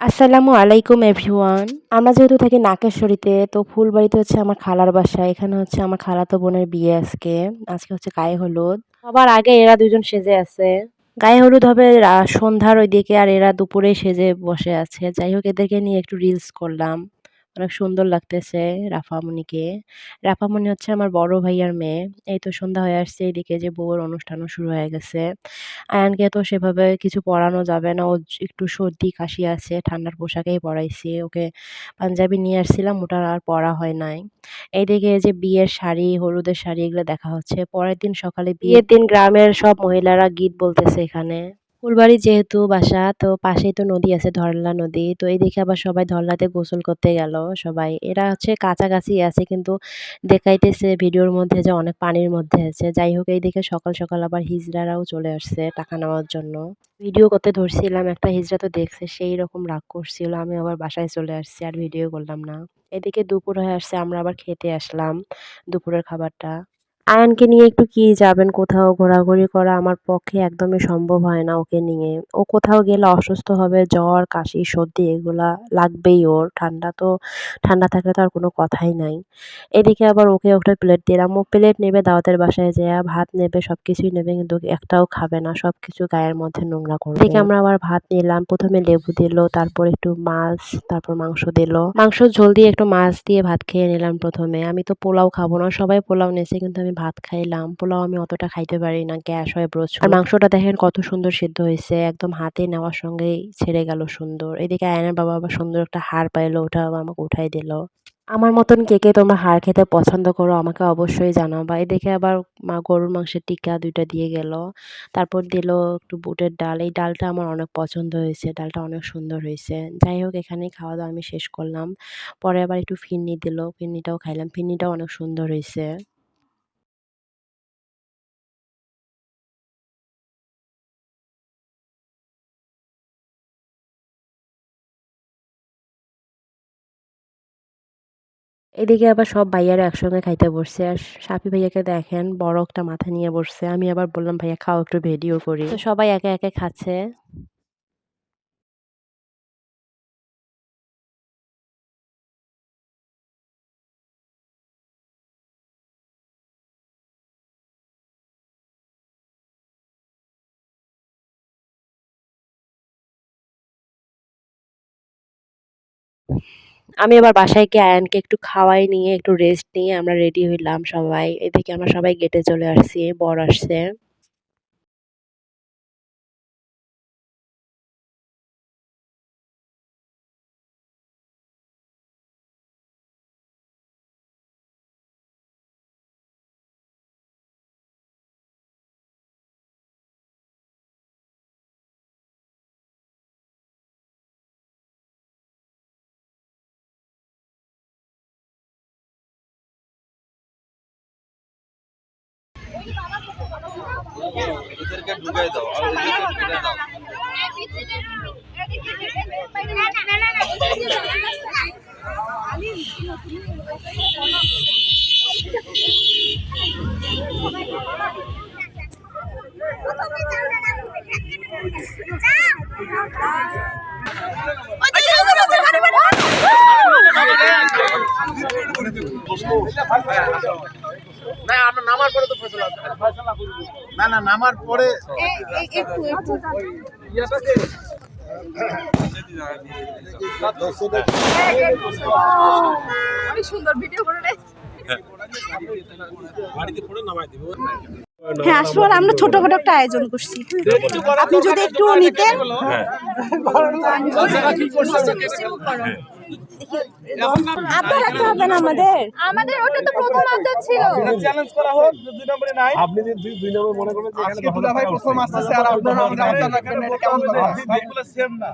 আসসালামু আলাইকুম, এভরিওয়ান। আমরা যেহেতু থাকি নাকেশ্বরীতে, তো ফুলবাড়িতে হচ্ছে আমার খালার বাসা। এখানে হচ্ছে আমার খালাতো বোনের বিয়ে আজকে। আজকে হচ্ছে গায়ে হলুদ। সবার আগে এরা দুজন সেজে আছে। গায়ে হলুদ হবে সন্ধ্যার ওইদিকে আর এরা দুপুরে সেজে বসে আছে। যাই হোক, এদেরকে নিয়ে একটু রিলস করলাম। অনেক সুন্দর লাগতেছে রাফামণিকে রাফামণি হচ্ছে আমার বড় ভাইয়ার মেয়ে এই তো সন্ধ্যা হয়ে আসছে এইদিকে যে বউয়ের অনুষ্ঠানও শুরু হয়ে গেছে আয়ানকে তো সেভাবে কিছু পরানো যাবে না। ও একটু সর্দি কাশি আছে। ঠান্ডার পোশাকেই পরাইছি। ওকে পাঞ্জাবি নিয়ে আসছিলাম, ওটা আর পরা হয় নাই। এইদিকে এই যে বিয়ের শাড়ি, হলুদের শাড়ি এগুলো দেখা হচ্ছে। পরের দিন সকালে বিয়ের দিন গ্রামের সব মহিলারা গীত বলতেছে এখানে। ফুলবাড়ি যেহেতু বাসা তো পাশেই তো নদী আছে ধরলা নদী। তো এইদিকে আবার সবাই ধরলাতে গোসল করতে গেল সবাই। এরা হচ্ছে কাছাকাছি আছে কিন্তু দেখাইতেছে ভিডিওর মধ্যে যে অনেক পানির মধ্যে আছে। যাই হোক এইদিকে সকাল, সকাল আবার হিজড়ারাও চলে আসছে টাকা নেওয়ার জন্য। ভিডিও করতে ধরছিলাম একটা হিজড়া তো দেখছে সেই রকম রাগ করছিল। আমি আবার বাসায় চলে আসছি আর ভিডিও করলাম না। এদিকে দুপুর হয়ে আসছে আমরা আবার খেতে আসলাম দুপুরের খাবারটা। আয়ানকে নিয়ে একটু কি যাবেন কোথাও ঘোরাঘুরি করা আমার পক্ষে একদমই সম্ভব হয় না ওকে নিয়ে। ও কোথাও গেলে অসুস্থ হবে, জ্বর, কাশি, সর্দি এগুলা লাগবেই ওর। ঠান্ডা তো ঠান্ডা থাকলে তো আর কোনো কথাই নাই। এদিকে আবার ওকে একটা প্লেট দিলাম। ও প্লেট নেবে দাওয়াতের বাসায় যেয়া ভাত নেবে সব কিছুই নেবে কিন্তু একটাও খাবে না। সব কিছু গায়ের মধ্যে নোংরা করবে। এদিকে আমরা আবার ভাত নিলাম। প্রথমে লেবু দিল, তারপর একটু মাছ, তারপর মাংস দিল। মাংস ঝোল দিয়ে একটু মাছ দিয়ে ভাত খেয়ে নিলাম প্রথমে আমি তো পোলাও খাব না। সবাই পোলাও নিছে কিন্তু আমি ভাত খাইলাম। পোলাও আমি অতটা খাইতে পারি না। গ্যাস হয় প্রচুর। আর মাংসটা দেখেন কত সুন্দর সিদ্ধ হয়েছে একদম হাতে নেওয়ার সঙ্গেই ছেড়ে গেল সুন্দর। এদিকে আয়নার বাবা আবার সুন্দর একটা হাড় পাইলো ওটাও আমাকে উঠাই দিল। আমার মতন কে, কে তোমরা হাড় খেতে পছন্দ করো আমাকে অবশ্যই জানাবা। এদিকে আবার মা গরুর মাংসের টিকা দুইটা দিয়ে গেল। তারপর দিল একটু বুটের ডাল। এই ডালটা আমার অনেক পছন্দ হয়েছে। ডালটা অনেক সুন্দর হয়েছে যাই হোক এখানেই খাওয়া-দাওয়া আমি শেষ করলাম। পরে আবার একটু ফিরনি দিল। ফিরনিটাও খাইলাম। ফিরনিটাও অনেক সুন্দর হইছে। এদিকে আবার সব ভাইয়ারা একসঙ্গে খাইতে বসছে। আর সাফি ভাইয়াকে দেখেন বড় একটা মাথা নিয়ে বসছে। আমি আবার বললাম, "ভাইয়া খাও একটু ভিডিও করি।" তো সবাই একে, একে খাচ্ছে। আমি আবার বাসায় গিয়ে আয়ানকে একটু খাওয়াই নিয়ে, একটু রেস্ট নিয়ে আমরা রেডি হইলাম সবাই। এদিকে আমরা সবাই গেটে চলে আসছি। বর আসছে। এদেরকে ঢুকাই দাও আর ওদেরকে ঢুকাই দাও না আমরা নামার পরে তো ফয়সালা না না নামার পরে অনেক সুন্দর ভিডিও করে হ্যাঁ আসলে আমরা ছোটখাটো একটা আয়োজন করছি আপনি যদি একটু নিতেন আবদার রাখতে হবে না আমাদের। আমাদের ওটা তো প্রথম আবদার ছিল। চ্যালেঞ্জ করা হোক দুই নম্বরে নাই। আপনি যদি দুই দুই নম্বর মনে করেন যে এখানে দুলা ভাই প্রথম আসছে আর আপনারা আমরা আমরা রাখবেন এটা কেমন কথা? সবগুলো সেম না।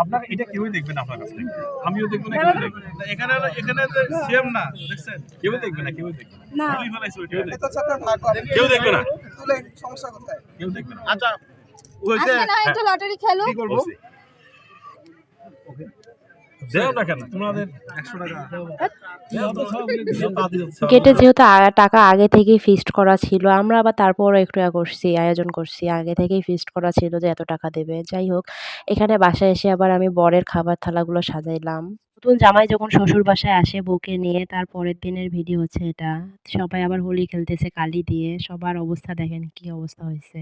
আপনার এটা কেউই দেখবে না আপনার কাছ থেকে। আমিও দেখব না কেউ দেখবে না। এখানে এখানে সেম না দেখছেন? কেউ দেখবে না কেউ দেখবে না। বলেই ফেলাইছে। এটা চাকার কেউ দেখবে না। তুলে সমস্যা কোথায়? কেউ দেখবে না। আচ্ছা ওই যে আজকে না একটা লটারি খেলো কি করব। দেও না কেন? তোমাদের টাকা। গেটে যেহেতু টাকা আগে থেকেই ফিক্সড করা ছিল আমরা আবার তারপরও একটু করছি আয়োজন করছি আগে থেকেই ফিক্সড করা ছিল যে এত টাকা দেবে। যাই হোক এখানে বাসায় এসে আবার আমি বরের খাবার থালাগুলো সাজাইলাম। নতুন জামাই যখন শ্বশুর বাসায় আসে বউকে নিয়ে, তার পরের দিনের ভিডিও হচ্ছে এটা। সবাই আবার হোলি খেলতেছে কালি দিয়ে, সবার অবস্থা দেখেন কি অবস্থা হয়েছে।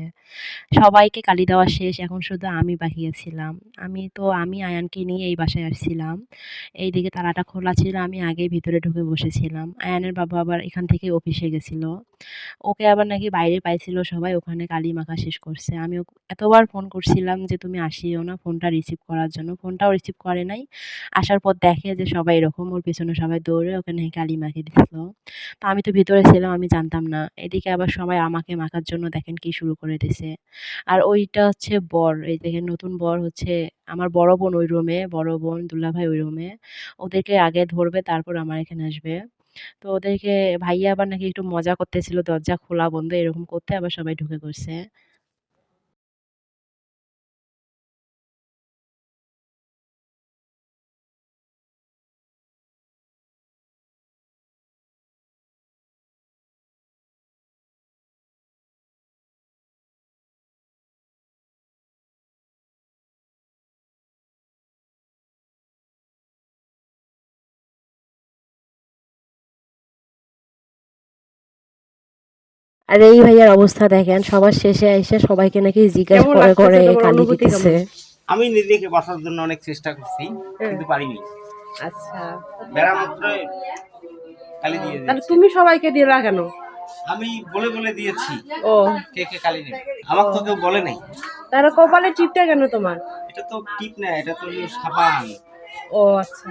সবাইকে কালি দেওয়া শেষ, এখন শুধু আমি বাকি আছিলাম আমি তো, আমি আয়ানকে নিয়ে এই বাসায় আসছিলাম। এইদিকে তালাটা খোলা ছিল, আমি আগেই ভিতরে ঢুকে বসেছিলাম। আয়ানের বাবা আবার এখান থেকে অফিসে গেছিল। ওকে আবার নাকি বাইরে পাইছিল সবাই, ওখানে কালী মাখা শেষ করছে। আমি এতবার ফোন করছিলাম যে তুমি আসিও না ফোনটা রিসিভ করার জন্য। ফোনটাও রিসিভ করে নাই। আসার পর দেখে যে সবাই এরকম, ওর পেছনে সবাই দৌড়ে ওকে নাকি কালি মাখিয়ে দিছিল। তো আমি তো ভিতরে ছিলাম, আমি জানতাম না। এদিকে আবার সবাই আমাকে মাখার জন্য দেখেন কি শুরু করে দিছে। আর ওইটা হচ্ছে বর, এই দেখেন নতুন বর হচ্ছে আমার বড় বোন ওই রুমে বড় বোন দুলাভাই ওই রুমে ওদেরকে আগে ধরবে, তারপর আমার এখানে আসবে। তো ওদেরকে ভাইয়া আবার নাকি একটু মজা করতেছিল, দরজা খোলা বন্ধ, এরকম করতে আবার সবাই ঢুকে পড়ছে। আর এই ভাইয়ার অবস্থা দেখেন সবার শেষে এসে সবাইকে নাকি জিজ্ঞাসা করে করে কালি দিতেছে। আমি নিজেকে বাঁচার জন্য অনেক চেষ্টা করছি হ্যাঁ। কিন্তু পারিনি। আচ্ছা। বেড়া মাত্র কালি দিয়ে তাহলে তুমি সবাইকে দিলা কেন আমি বলে বলে দিয়েছি ও। কে কে কালি নেবে। আমাকে তো কেউ বলে নাই। তাহলে কপালে টিপটা কেন তোমার? এটা তো টিপ না এটা তো সাবান। ও আচ্ছা।